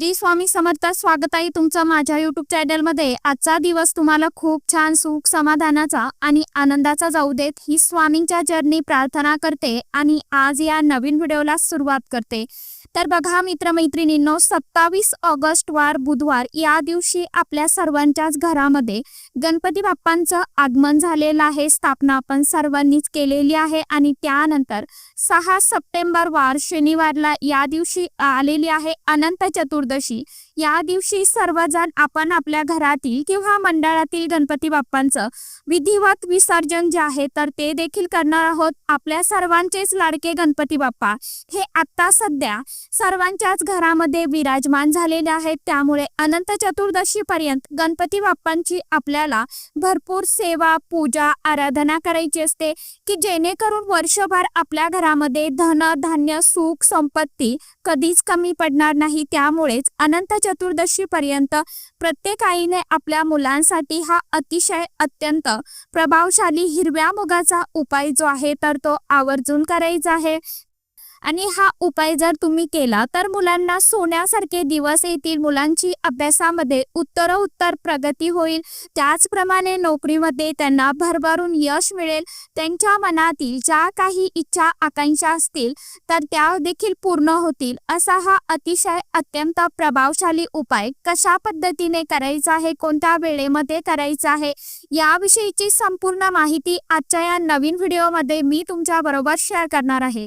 श्री स्वामी समर्थ स्वागत आहे तुमचं माझ्या युट्यूब चॅनलमध्ये आजचा दिवस तुम्हाला खूप छान सुख समाधानाचा आणि आनंदाचा जाऊ देत. ही स्वामींच्या जर्नी प्रार्थना करते आणि आज या नवीन व्हिडिओला सुरुवात करते. तर बघा मित्रमैत्रिणींनो सत्तावीस ऑगस्ट वार बुधवार या दिवशी आपल्या सर्वांच्याच घरामध्ये गणपती बाप्पांचं आगमन झालेलं आहे. स्थापना आपण सर्वांनीच केलेली आहे आणि त्यानंतर सहा सप्टेंबर वार शनिवारला या दिवशी आलेली आहे. अनंत चतुर्दशी या दिवशी सर्वजण आपण आपल्या घरातील किंवा मंडळातील गणपती बाप्पांचं विधिवत विसर्जन जे आहे तर ते देखील करणार आहोत. आपल्या सर्वांचेच लाडके गणपती बाप्पा. हे आता सध्या सर्वांच्याच घरामध्ये विराजमान झालेले आहेत. त्यामुळे अनंत चतुर्दशी पर्यंत गणपती बाप्पांची आपल्याला भरपूर सेवा पूजा आराधना करायची असते की जेणेकरून वर्षभर आपल्या घरामध्ये धन धान्य सुख संपत्ती कधीच कमी पडणार नाही. त्यामुळेच अनंत चतुर्दशी पर्यंत प्रत्येक आईने आपल्या मुलांसाठी हा अतिशय अत्यंत प्रभावशाली हिरव्या मुगाचा उपाय जो आहे तर तो आवर्जून करायचा आहे. आणि हा उपाय जर तुम्ही केला तर मुलांना सोन्यासारखे दिवस येतील मुलांची अभ्यासामध्ये उत्तरोत्तर प्रगती होईल. त्याचप्रमाणे नोकरीमध्ये त्यांना भरभरून यश मिळेल. त्यांच्या मनातील ज्या काही इच्छा आकांक्षा असतील तर त्या देखील पूर्ण होतील. असा हा अतिशय अत्यंत प्रभावशाली उपाय कशा पद्धतीने करायचा आहे कोणत्या वेळेमध्ये करायचा आहे याविषयीची संपूर्ण माहिती आजच्या या नवीन व्हिडिओमध्ये मी तुमच्या बरोबर शेअर करणार आहे.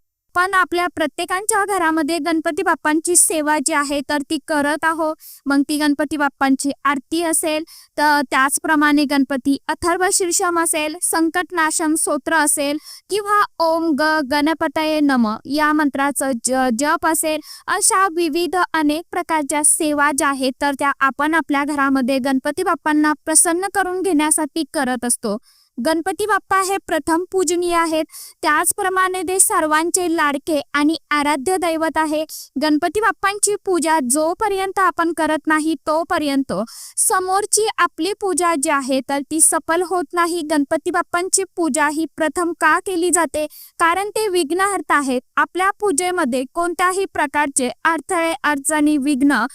पण आपल्या प्रत्येकांच्या घरामध्ये गणपती बाप्पांची सेवा जी आहे तर ती करत आहो. मग ती गणपती बाप्पांची आरती असेल तर त्याचप्रमाणे गणपती अथर्व शीर्षम असेल संकटनाशम स्तोत्र असेल किंवा ओम ग गणपतये नम या मंत्राचं ज जप असेल अशा विविध अनेक प्रकारच्या सेवा ज्या आहेत तर त्या आपण आपल्या घरामध्ये गणपती बाप्पांना प्रसन्न करून घेण्यासाठी करत असतो. गणपती बाप्पा हे प्रथम पूजनीय आहेत. त्याचप्रमाणे ते सर्वांचे लाडके आणि आराध्य दैवत आहे. गणपती बाप्पांची पूजा जोपर्यंत आपण करत नाही तोपर्यंत समोरची आपली पूजा जी आहे तर ती सफल होत नाही. गणपती बाप्पांची पूजा ही प्रथम का केली जाते? कारण ते विघ्नहर्ता आहेत. आपल्या पूजेमध्ये कोणत्याही प्रकारचे अडथळे अडचणी विघ्न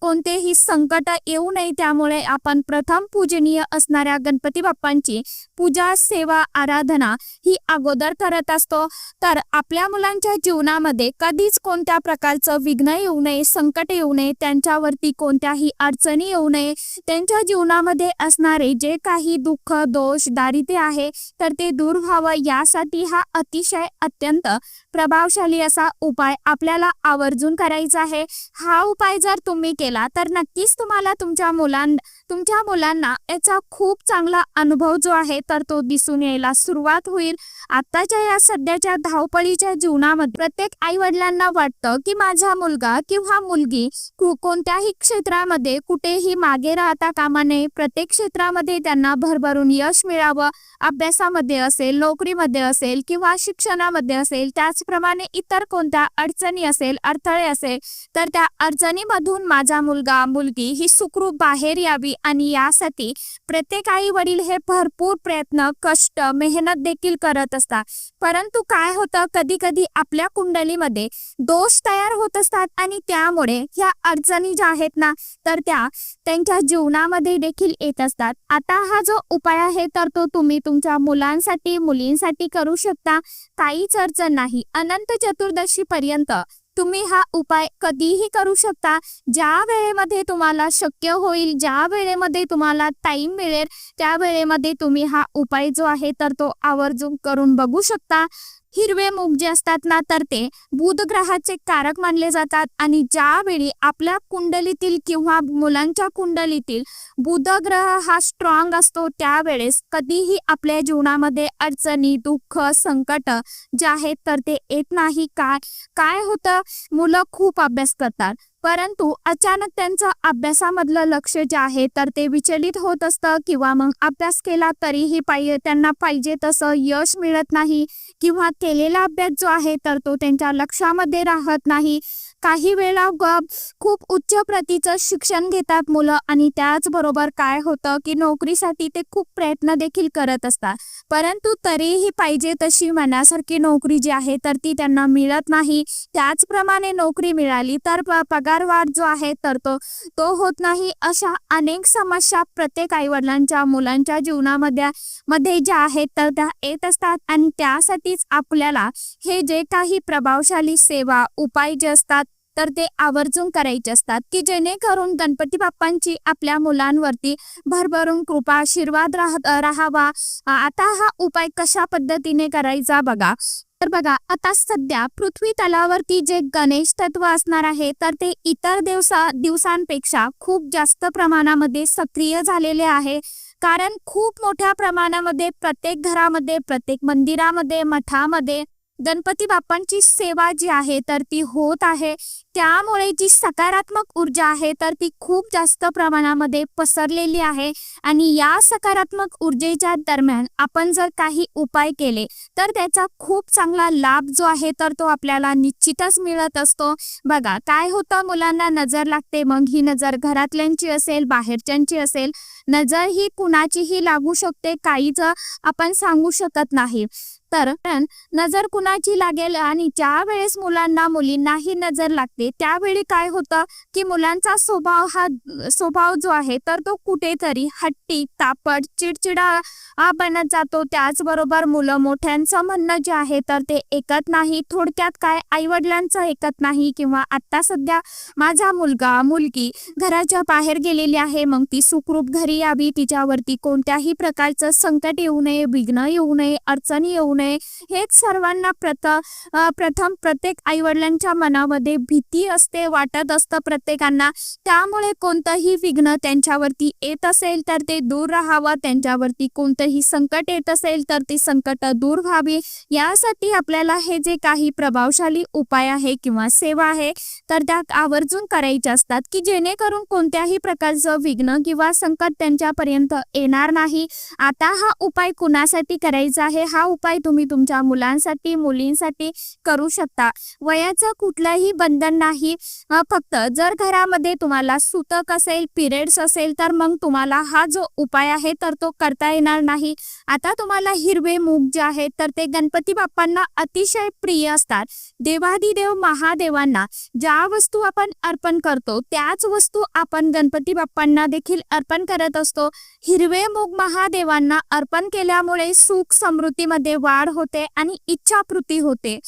कोणतेही संकट येऊ नये. त्यामुळे आपण प्रथम पूजनीय असणाऱ्या गणपती बाप्पांची पूजा सेवा आराधना ही अगोदर करत असतो. तर आपल्या मुलांच्या जीवनामध्ये कधीच कोणत्या प्रकारचं विघ्न येऊ नये संकट येऊ नये त्यांच्यावरती कोणत्याही अडचणी येऊ नये. त्यांच्या जीवनामध्ये असणारे जे काही दुःख दोष दारिद्र्य आहे तर ते दूर व्हावं. यासाठी हा अतिशय अत्यंत प्रभावशाली असा उपाय आपल्याला आवर्जून करायचा आहे. हा उपाय जर तुम्ही केला तर नक्कीच तुम्हाला तुमच्या मुलां तुमच्या मुलांना याचा खूप चांगला अनुभव जो आहे तर तो दिसून यायला सुरुवात होईल. आताच्या या सध्याच्या धावपळीच्या जीवनामध्ये प्रत्येक आई वडिलांना वाटतं की माझा मुलगा किंवा मुलगी कोणत्याही क्षेत्रामध्ये कुठेही मागे राहता कामा नये. प्रत्येक क्षेत्रामध्ये त्यांना भरभरून यश मिळावं. अभ्यासामध्ये असेल नोकरीमध्ये असेल किंवा शिक्षणामध्ये असेल त्याचप्रमाणे इतर कोणत्या अडचणी असेल अडथळे असेल तर त्या अडचणीमधून माझा मुलगा मुलगी ही सुखरूप बाहेर यावी आणि यासाठी प्रत्येक आई वडील हे भरपूर प्रयत्न कष्ट मेहनत देखील करत असतात. परंतु काय होतं? कधी कधी आपल्या कुंडलीमध्ये दोष तयार होत असतात आणि त्यामुळे ह्या अडचणी ज्या आहेत ना तर त्या त्यांच्या जीवनामध्ये देखील येत असतात. आता हा जो उपाय आहे तर तो तुम्ही तुमच्या मुलांसाठी मुलींसाठी करू शकता. काहीच अडचण नाही. अनंत चतुर्दशी पर्यंत तुम्ही हा उपाय कधीही करू शकता. ज्या वेळेमध्ये तुम्हाला शक्य होईल ज्या वेळेमध्ये तुम्हाला टाइम मिळेल त्या वेळेमध्ये तुम्ही हा उपाय जो आहे तर तो आवर्जून करून बघू शकता. हिरवे मूग जे असतात ना तर ते बुध ग्रहाचे कारक मानले जातात. आणि ज्यावेळी आपल्या कुंडलीतील किंवा मुलांच्या कुंडलीतील बुध ग्रह हा स्ट्रॉंग असतो त्यावेळेस कधीही आपल्या जीवनामध्ये अडचणी दुःख संकट जे आहेत तर ते येत नाही. काय काय होतं? मुलं खूप अभ्यास करतात. परंतु अचानक त्यांचं अभ्यासामधलं लक्ष जे आहे तर ते विचलित होत असतं किंवा मग अभ्यास केला तरीही पाहिजे त्यांना पाहिजे तसं यश मिळत नाही किंवा केलेला अभ्यास जो आहे तर तो त्यांच्या लक्षामध्ये राहत नाही. काही वेळा खूप उच्च प्रतीचं शिक्षण घेतात मुलं आणि त्याचबरोबर काय होतं की नोकरीसाठी ते खूप प्रयत्न देखील करत असतात. परंतु तरीही पाहिजे तशी मनासारखी नोकरी जी आहे तर ती त्यांना मिळत नाही. त्याचप्रमाणे नोकरी मिळाली तर पगारवाढ जो आहे तर तो तो होत नाही. अशा अनेक समस्या प्रत्येक आईवडिलांच्या मुलांच्या जीवनामध्ये मध्ये ज्या आहेत तर त्या येत असतात आणि त्यासाठीच आपल्याला हे जे काही प्रभावशाली सेवा उपाय जे असतात तर ते आवर्जून करायचे असतात की जेणेकरून गणपती बाप्पांची आपल्या मुलांवरती भरभरून कृपा आशीर्वाद राहत राहावा. आता हा उपाय कशा पद्धतीने करायचा बघा. तर बघा आता सध्या पृथ्वी तलावरती जे गणेश तत्व असणार आहे तर ते इतर दिवसा दिवसांपेक्षा खूप जास्त प्रमाणामध्ये सक्रिय झालेले आहे. कारण खूप मोठ्या प्रमाणामध्ये प्रत्येक घरामध्ये प्रत्येक मंदिरामध्ये मठामध्ये गणपती बाप्पांची सेवा जी आहे तर ती होत आहे. त्यामुळे जी सकारात्मक ऊर्जा आहे तर ती खूप जास्त प्रमाणामध्ये पसरलेली आहे. आणि या सकारात्मक ऊर्जेच्या दरम्यान आपण जर काही उपाय केले तर त्याचा खूप चांगला लाभ जो आहे तर तो आपल्याला निश्चितच मिळत असतो. बघा काय होतं? मुलांना नजर लागते मग ही नजर घरातल्यांची असेल बाहेरच्यांची असेल. नजर ही कुणाचीही लागू शकते काहीच आपण सांगू शकत नाही. तर पण नजर कुणाची लागेल आणि ज्या वेळेस मुलांना मुलींनाही नजर लागते त्यावेळी काय होतं की मुलांचा स्वभाव हा स्वभाव जो आहे तर तो कुठेतरी हट्टी तापट चिडचिडा हा बनत जातो. त्याचबरोबर मुलं मोठ्यांचं म्हणणं जे आहे तर ते ऐकत नाही. थोडक्यात काय आईवडिलांचं ऐकत नाही किंवा आत्ता सध्या माझा मुलगा मुलगी घराच्या बाहेर गेलेली आहे मग ती सुखरूप घरी यावी. तिच्यावरती कोणत्याही प्रकारचं संकट येऊ नये विघ्न येऊ नये अडचणी येऊ नये. हेच सर्वांना प्रथ प्रथम प्रत्येक आईवडिलांच्या मनामध्ये भीती असते वाटत असतं प्रत्येकांना. त्यामुळे कोणतंही विघ्न त्यांच्यावरती येत असेल तर ते दूर राहावं. त्यांच्यावरती कोणतंही संकट येत असेल तर ती संकट दूर व्हावी. यासाठी आपल्याला हे जे काही प्रभावशाली उपाय आहे किंवा सेवा आहे तर त्या आवर्जून करायच्या असतात की जेणेकरून कोणत्याही प्रकारचं विघ्न किंवा संकट त्यांच्यापर्यंत येणार नाही. आता हा उपाय कुणासाठी करायचा आहे? हा उपाय तुम्ही तुमच्या मुलांसाठी मुलींसाठी करू शकता. वयाचं कुठलंही बंधन नाही. फक्त जर घरामध्ये तुम्हाला सुतक असेल पिरियड्स असेल तर मग तुम्हाला हा जो उपाय आहे तर तो करता येणार नाही. आता तुम्हाला हिरवे मूग जे आहेत तर ते गणपती बाप्पांना अतिशय प्रिय असतात. देवादिदेव महादेवांना ज्या वस्तू आपण अर्पण करतो त्याच वस्तू आपण गणपती बाप्पांना देखील अर्पण करत असतो. हिरवे मूग महादेवांना अर्पण केल्यामुळे सुख समृद्धीमध्ये वाढ होते आणि इच्छापूर्ती होते.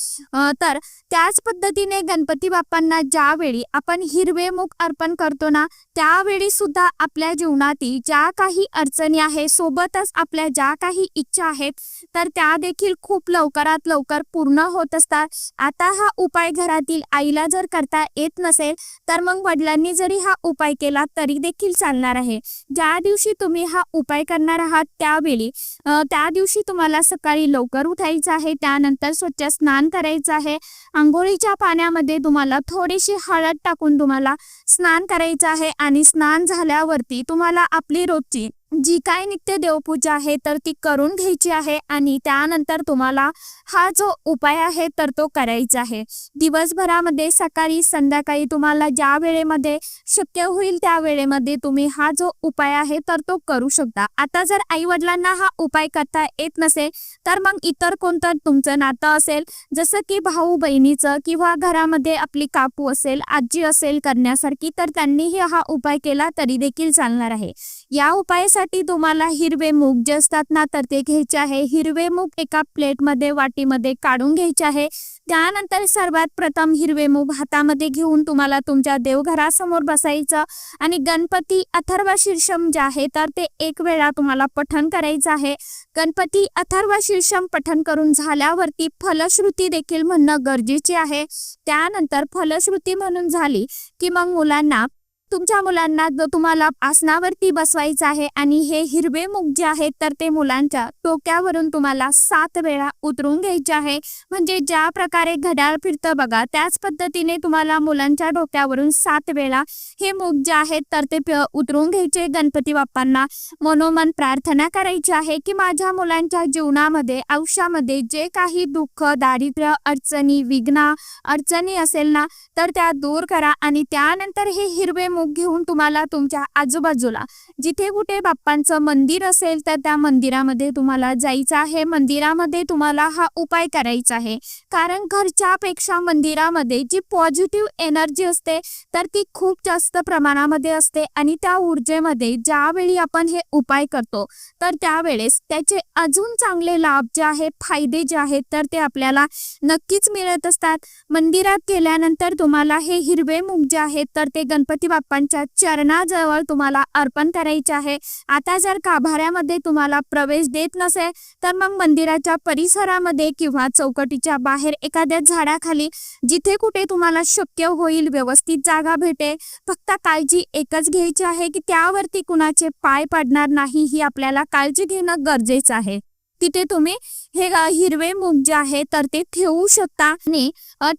तर त्याच पद्धतीने गणपती बाप्पांना ज्यावेळी आपण हिरवे मुख अर्पण करतो ना त्यावेळी सुद्धा आपल्या जीवनातील ज्या काही अडचणी आहे सोबतच आपल्या ज्या काही इच्छा आहेत तर त्या देखील खूप लवकरात लवकर पूर्ण होत असतात. आता हा उपाय घरातील आईला जर करता येत नसेल तर मग वडिलांनी जरी हा उपाय केला तरी देखील चालणार आहे. ज्या दिवशी तुम्ही हा उपाय करणार आहात त्यावेळी त्या दिवशी तुम्हाला सकाळी लवकर उठायचं आहे त्यानंतर स्वच्छ स्नान करायचं आहे. आंघोळीच्या पाण्यामध्ये तुम्हाला थोडीशी हळद टाकून तुम्हाला स्नान करायचं आहे आणि स्नान झाल्यावरती तुम्हाला आपली रोजची जी काय नित्य देवपूजा आहे तर ती करून घ्यायची आहे आणि त्यानंतर तुम्हाला हा जो उपाय आहे तर तो करायचा आहे. दिवसभरामध्ये सकाळी संध्याकाळी तुम्हाला ज्या वेळेमध्ये शक्य होईल त्या वेळेमध्ये तुम्ही हा जो उपाय आहे तर तो करू शकता. आता जर आई वडिलांना हा उपाय करता येत नसेल तर मग इतर कोणतं तुमचं नातं असेल? जसं की भाऊ बहिणीचं किंवा घरामध्ये आपली काकू असेल आजी असेल करण्यासारखी तर त्यांनीही हा उपाय केला तरी देखील चालणार आहे. या उपाय उपायासाठी तुम्हाला हिरवे मूग जे असतात ना तर ते घ्यायचे आहे. हिरवे मूग एका प्लेटमध्ये वाटीमध्ये काढून घ्यायचे आहे. त्यानंतर सर्वात प्रथम हिरवे मूग हातामध्ये घेऊन तुम्हाला तुमच्या देवघरासमोर बसायचं. आणि गणपती अथर्व शीर्षम जे आहे तर ते एक वेळा तुम्हाला पठण करायचं आहे. गणपती अथर्व शीर्षम पठण करून झाल्यावरती फलश्रुती देखील म्हणणं गरजेचे आहे. त्यानंतर फलश्रुती म्हणून झाली की मग मुलांना तुमच्या मुलांना जो तुम्हाला आसनावरती बसवायचं आहे आणि हे हिरवे मूग जे आहेत तर ते मुलांच्या डोक्यावरून तुम्हाला सात वेळा उतरून घ्यायचे आहे. म्हणजे ज्या प्रकारे घड्याळ फिरतं बघा त्याच पद्धतीने तुम्हाला मुलांच्या डोक्यावरून सात वेळा हे मूग जे आहेत तर ते उतरून घ्यायचे. गणपती बाप्पांना मनोमन प्रार्थना करायची आहे की माझ्या मुलांच्या जीवनामध्ये आयुष्यामध्ये जे काही दुःख दारिद्र्य अडचणी विघ्न अडचणी असेल ना तर त्या दूर करा आणि त्यानंतर हे हिरवे मुख घेऊन तुम्हाला तुमच्या आजूबाजूला जिथे कुठे बाप्पांचं मंदिर असेल तर त्या मंदिरामध्ये तुम्हाला जायचं आहे. मंदिरामध्ये तुम्हाला हा उपाय करायचा आहे. कारण घरच्यापेक्षा मंदिरामध्ये जी पॉझिटिव्ह एनर्जी असते तर ती खूप जास्त प्रमाणामध्ये असते आणि त्या ऊर्जेमध्ये ज्यावेळी आपण हे उपाय करतो तर त्यावेळेस त्याचे अजून चांगले लाभ जे आहेत फायदे जे आहेत तर ते आपल्याला नक्कीच मिळत असतात. मंदिरात गेल्यानंतर तुम्हाला हे हिरवे मुग जे आहेत तर ते गणपती बाप्पांच्या चरणाजवळ तुम्हाला अर्पण करायचे आहे. आता जर गाभाऱ्यामध्ये तुम्हाला प्रवेश देत नसेल तर मग मंदिराच्या परिसरामध्ये किंवा चौकटीच्या बाहेर एखाद्या झाडाखाली जिथे कुठे तुम्हाला शक्य होईल व्यवस्थित जागा भेटेल फक्त काळजी एकच घ्यायची आहे की त्यावरती कुणाचे पाय पडणार नाही ही आपल्याला काळजी घेणं गरजेचं आहे. तिथे तुम्ही हे हिरवे मूग जे आहे तर ते ठेवू शकता. आणि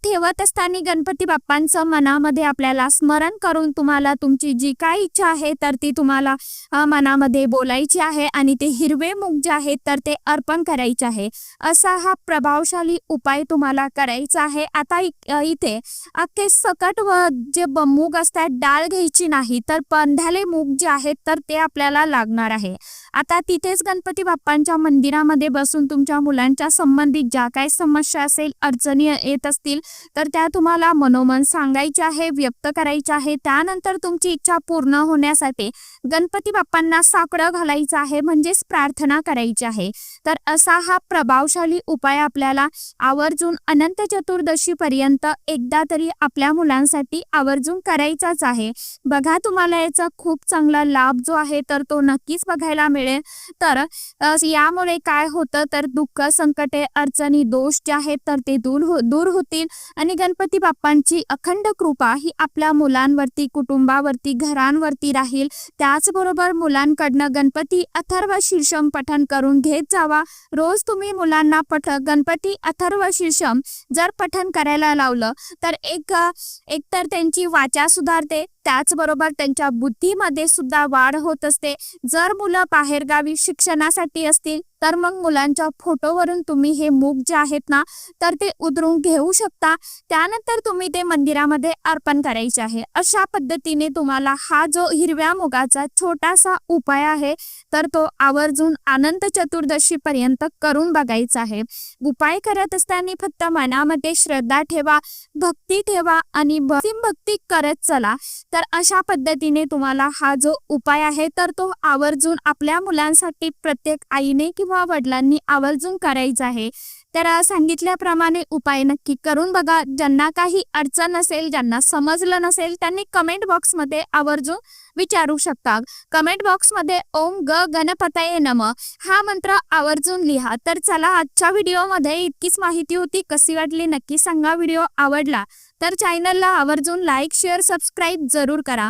ठेवत असताना गणपती बाप्पांचं मनामध्ये आपल्याला स्मरण करून तुम्हाला तुमची जी काय इच्छा आहे तर ती तुम्हाला मनामध्ये बोलायची आहे. आणि ते हिरवे मूग जे आहेत तर ते अर्पण करायचे आहे. असा हा प्रभावशाली उपाय तुम्हाला करायचा आहे. आता इथे अख्खे सकट व जे मूग असतात डाळ घ्यायची नाही तर पंधाले मूग जे आहेत तर ते आपल्याला लागणार आहे. आता तिथेच गणपती बाप्पांच्या मंदिरामध्ये बसून तुमच्या मुलांच्या संबंधित ज्या काही समस्या असेल अडचणी येत असतील तर त्या तुम्हाला मनोमन सांगायच्या आहे व्यक्त करायच्या आहे. त्यानंतर तुमची इच्छा पूर्ण होण्यासाठी गणपती बाप्पांना साकडं घालायचं आहे म्हणजेच प्रार्थना करायची आहे. तर असा हा प्रभावशाली उपाय आपल्याला आवर्जून अनंत चतुर्दशी पर्यंत एकदा तरी आपल्या मुलांसाठी आवर्जून करायचाच आहे. बघा तुम्हाला याचा खूप चांगला लाभ जो आहे तर तो नक्कीच बघायला मिळेल. तर यामुळे काय होतं? तर दुःख संकटे अडचणी दोष जे आहेत तर ते दूर हो दूर होतील. आणि गणपती बाप्पांची अखंड कृपा ही आपल्या मुलांवरती कुटुंबावरती घरांवरती राहील. त्याचबरोबर मुलांकडनं गणपती अथर्व शीर्षम पठण करून घेत जावा. रोज तुम्ही मुलांना पठ गणपती अथर्व शीर्षम जर पठण करायला लावलं तर एक एकतर त्यांची वाचा सुधारते. त्याचबरोबर त्यांच्या बुद्धीमध्ये सुद्धा वाढ होत असते. जर मुलं बाहेरगावी शिक्षणासाठी असतील तर मग मुलांच्या फोटोवरून तुम्ही हे मूग जे आहेत ना तर ते उतरून घेऊ शकता. त्यानंतर तुम्ही ते मंदिरामध्ये अर्पण करायचे आहे. अशा पद्धतीने तुम्हाला हा जो हिरव्या मुगाचा छोटासा उपाय आहे तर तो आवर्जून अनंत चतुर्दशी पर्यंत करून बघायचा आहे. उपाय करत असताना फक्त मनामध्ये श्रद्धा ठेवा भक्ती ठेवा आणि भक्ती भक्ती करत चला. तर अशा पद्धतीने तुम्हाला हा जो उपाय आहे तर तो आवर्जून आपल्या मुलांसाठी प्रत्येक आईने किंवा वडिलांनी आवर्जून करायचं आहे तर सांगितल्याप्रमाणे उपाय नक्की करून बघा. ज्यांना काही अडचण असेल ज्यांना समजलं नसेल त्यांनी कमेंट बॉक्समध्ये आवर्जून विचारू शकता. कमेंट बॉक्समध्ये ओम ग गणपतये नम हा मंत्र आवर्जून लिहा. तर चला आजच्या व्हिडिओमध्ये इतकीच माहिती होती. कशी वाटली नक्की सांगा. व्हिडिओ आवडला तर चॅनलला आवर्जून लाईक शेअर सबस्क्राईब जरूर करा.